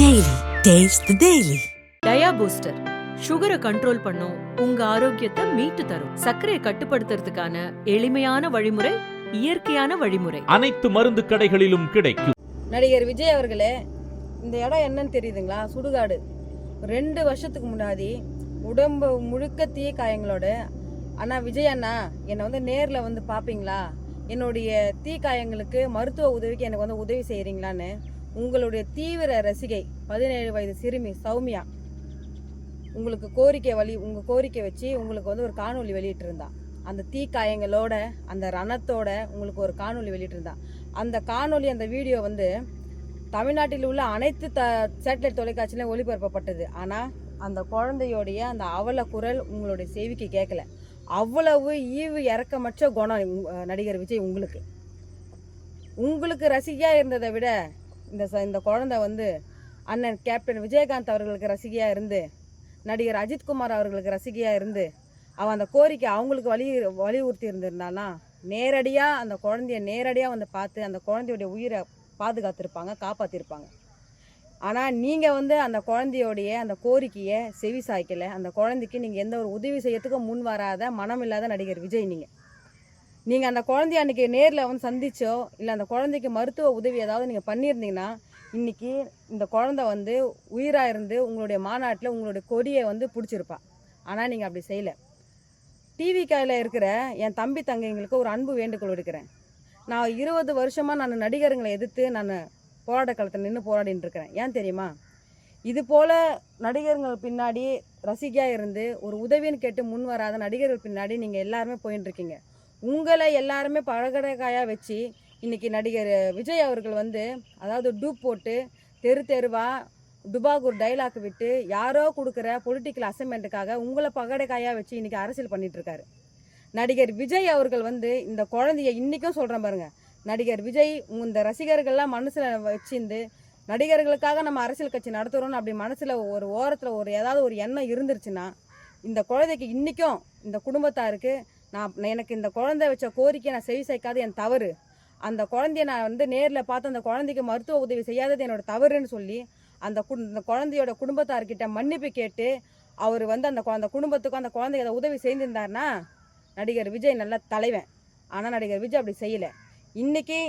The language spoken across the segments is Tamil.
Daily. Taste the Daily. Dia booster சுகரை கண்ட்ரோல் பண்ணும் உங்க ஆரோக்கியத்தை மீட்டு தரும். சர்க்கரையை கட்டுப்படுத்துறதுக்கான எளிமையான வழிமுறை இயற்கையான வழிமுறை. அனைத்து மருந்து கடைகளிலும் கிடைக்கும். நடிகர் விஜய் அவர்களே இந்த இடம் என்னன்னு தெரியுதுங்களா? சுடுகாடு. ரெண்டு வருஷத்துக்கு முன்னாடி உடம்பு முழுக்க தீ காயங்களோட அண்ணா விஜய் அண்ணா என்னை வந்து நேரில் வந்து பார்ப்பீங்களா என்னுடைய தீ காயங்களுக்கு மருத்துவ உதவிக்கு எனக்கு வந்து உதவி செய்கிறீங்களான்னு உங்களுடைய தீவிர ரசிகை பதினேழு வயது சிறுமி சௌமியா. உங்களுக்கு கோரிக்கை வழி உங்கள் கோரிக்கை வச்சு உங்களுக்கு வந்து ஒரு காணொலி வெளியிட்டிருந்தா. அந்த தீக்காயங்களோட அந்த ரணத்தோட உங்களுக்கு ஒரு காணொலி வெளியிட்டிருந்தா. அந்த காணொலி அந்த வீடியோ வந்து தமிழ்நாட்டில் உள்ள அனைத்து த சேட்டலைட் தொலைக்காட்சியிலும் ஒளிபரப்பப்பட்டது. ஆனால் அந்த குழந்தையோடைய அந்த அவல குரல் உங்களுடைய செவிக்கு கேட்கல அவ்வளவு ஈவு இறக்கமற்ற குணம் நடிகர் விஜய் உங்களுக்கு. உங்களுக்கு ரசிகையாக இருந்ததை விட இந்த ச- இந்த குழந்தை வந்து அண்ணன் கேப்டன் விஜயகாந்த் அவர்களுக்கு ரசிகையாக இருந்து நடிகர் அஜித்குமார் அவர்களுக்கு ரசிகையாக இருந்து அவன் அந்த கோரிக்கை அவங்களுக்கு வலி வலியுறுத்தி இருந்திருந்தானா நேரடியாக அந்த குழந்தைய நேரடியாக வந்து பார்த்து அந்த குழந்தையுடைய உயிரை பாதுகாத்திருப்பாங்க காப்பாற்றிருப்பாங்க ஆனால் நீங்கள் வந்து அந்த குழந்தையோடைய அந்த கோரிக்கையை செவி சாய்க்கலை. அந்த குழந்தைக்கு நீங்கள் எந்த ஒரு உதவி செய்யறதுக்கும் முன் வராத மனம் இல்லாத நடிகர் விஜய் நீங்கள் நீங்கள் அந்த குழந்தைய அன்றைக்கி நேரில் வந்து சந்திச்சோ இல்லை அந்த குழந்தைக்கு மருத்துவ உதவி ஏதாவது நீங்கள் பண்ணியிருந்தீங்கன்னா இன்றைக்கி இந்த குழந்தை வந்து உயிராக இருந்து உங்களுடைய மாநாட்டில் உங்களுடைய கொடியை வந்து பிடிச்சிருப்பா. ஆனால் நீங்கள் அப்படி செய்யலை. டிவி கையில் இருக்கிற என் தம்பி தங்கைங்களுக்கு ஒரு அன்பு வேண்டுகோள் எடுக்கிறேன் நான் இருபது வருஷமாக நான் நடிகருங்களை எதிர்த்து நான் போராட்ட காலத்தில் நின்று போராடின்னு இருக்கிறேன். ஏன் தெரியுமா? இது போல் நடிகர்கள் பின்னாடி ரசிகையாக இருந்து ஒரு உதவின்னு கேட்டு முன் வராத நடிகர்கள் பின்னாடி நீங்கள் எல்லாருமே போயின்னு இருக்கீங்க. உங்களை எல்லாருமே பழகடைக்காயாக வச்சு இன்றைக்கி நடிகர் விஜய் அவர்கள் வந்து அதாவது டூப் போட்டு தெரு தெருவாக டுபாகூர் டைலாக் விட்டு யாரோ கொடுக்குற பொலிட்டிக்கல் அசைன்மெண்ட்டுக்காக உங்களை பகடைக்காயாக வச்சு இன்றைக்கி அரசியல் பண்ணிகிட்ருக்காரு நடிகர் விஜய் அவர்கள் வந்து இந்த குழந்தைய இன்றைக்கும் சொல்கிறேன் பாருங்கள் நடிகர் விஜய் இந்த ரசிகர்கள்லாம் மனசில் வச்சிருந்து நடிகர்களுக்காக நம்ம அரசியல் கட்சி நடத்துகிறோம்னு அப்படி மனசில் ஒரு ஓரத்தில் ஒரு ஏதாவது ஒரு எண்ணம் இருந்துருச்சுன்னா இந்த குழந்தைக்கு இன்றைக்கும் இந்த குடும்பத்தாருக்கு நான் எனக்கு இந்த குழந்தை வச்ச கோரிக்கை நான் செவி சேர்க்காத என் தவறு. அந்த குழந்தைய நான் வந்து நேரில் பார்த்து அந்த குழந்தைக்கு மருத்துவ உதவி செய்யாதது என்னோட தவறுன்னு சொல்லி அந்த கு இந்த குழந்தையோட குடும்பத்தார்கிட்ட மன்னிப்பு கேட்டு அவர் வந்து அந்த அந்த குடும்பத்துக்கும் அந்த குழந்தைக்கு அதை உதவி செய்திருந்தார்னா நடிகர் விஜய் நல்ல தலைவன். ஆனால் நடிகர் விஜய் அப்படி செய்யலை. இன்றைக்கி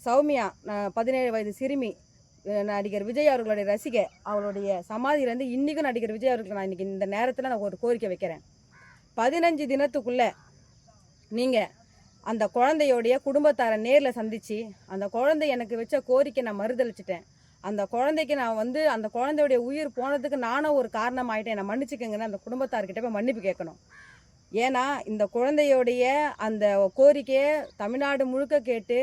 சௌமியா நான் பதினேழு வயது சிறுமி நடிகர் விஜய் அவர்களுடைய ரசிகை அவருடைய சமாதியிலேருந்து இன்றைக்கும் நடிகர் விஜய் அவர்களுக்கு நான் இன்றைக்கி இந்த நேரத்தில் நான் ஒரு கோரிக்கை வைக்கிறேன். பதினஞ்சு தினத்துக்குள்ளே நீங்கள் அந்த குழந்தையோடைய குடும்பத்தாரை நேரில் சந்தித்து அந்த குழந்தை எனக்கு வச்ச கோரிக்கை நான் மறுதளிச்சிட்டேன் அந்த குழந்தைக்கு நான் வந்து அந்த குழந்தையுடைய உயிர் போனதுக்கு நானும் ஒரு காரணம் ஆயிட்டேன் என்னை மன்னிச்சுக்கங்கன்னு அந்த குடும்பத்தார்கிட்ட போய் மன்னிப்பு கேட்கணும். ஏன்னா இந்த குழந்தையோடைய அந்த கோரிக்கையை தமிழ்நாடு முழுக்க கேட்டு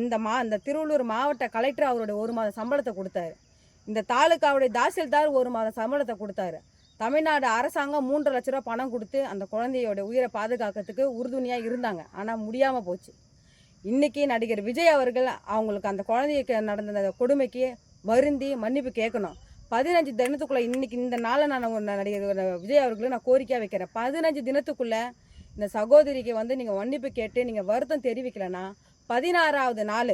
இந்த மா இந்த திருவள்ளூர் மாவட்ட கலெக்டர் அவருடைய ஒரு மாத சம்பளத்தை கொடுத்தாரு. இந்த தாலுக்காவுடைய தாசில்தார் ஒரு மாத சம்பளத்தை கொடுத்தாரு. தமிழ்நாடு அரசாங்கம் மூன்று லட்ச ரூபா பணம் கொடுத்து அந்த குழந்தையோட உயிரை பாதுகாக்கிறதுக்கு உறுதுணையாக இருந்தாங்க. ஆனால் முடியாமல் போச்சு. இன்றைக்கி நடிகர் விஜய் அவர்கள் அவங்களுக்கு அந்த குழந்தைக்கு நடந்த அந்த கொடுமைக்கு வருந்தி மன்னிப்பு கேட்கணும். பதினஞ்சு தினத்துக்குள்ளே இன்றைக்கி இந்த நாளை நான் ஒரு நடிகர் விஜய் அவர்களுக்கு நான் கோரிக்கையாக வைக்கிறேன். பதினஞ்சு தினத்துக்குள்ளே இந்த சகோதரிக்கு வந்து நீங்கள் மன்னிப்பு கேட்டு நீங்கள் வருத்தம் தெரிவிக்கலைன்னா பதினாறாவது நாள்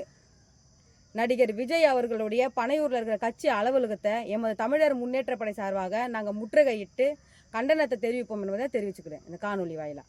நடிகர் விஜய் அவர்களுடைய பனையூரில் இருக்கிற கட்சி அலுவலகத்தை எமது தமிழர் முன்னேற்றப்படை சார்பாக நாங்கள் முற்றுகையிட்டு கண்டனத்தை தெரிவிப்போம் என்பதை தெரிவிச்சுக்கிறேன். இந்த காணொலி வாயிலாக.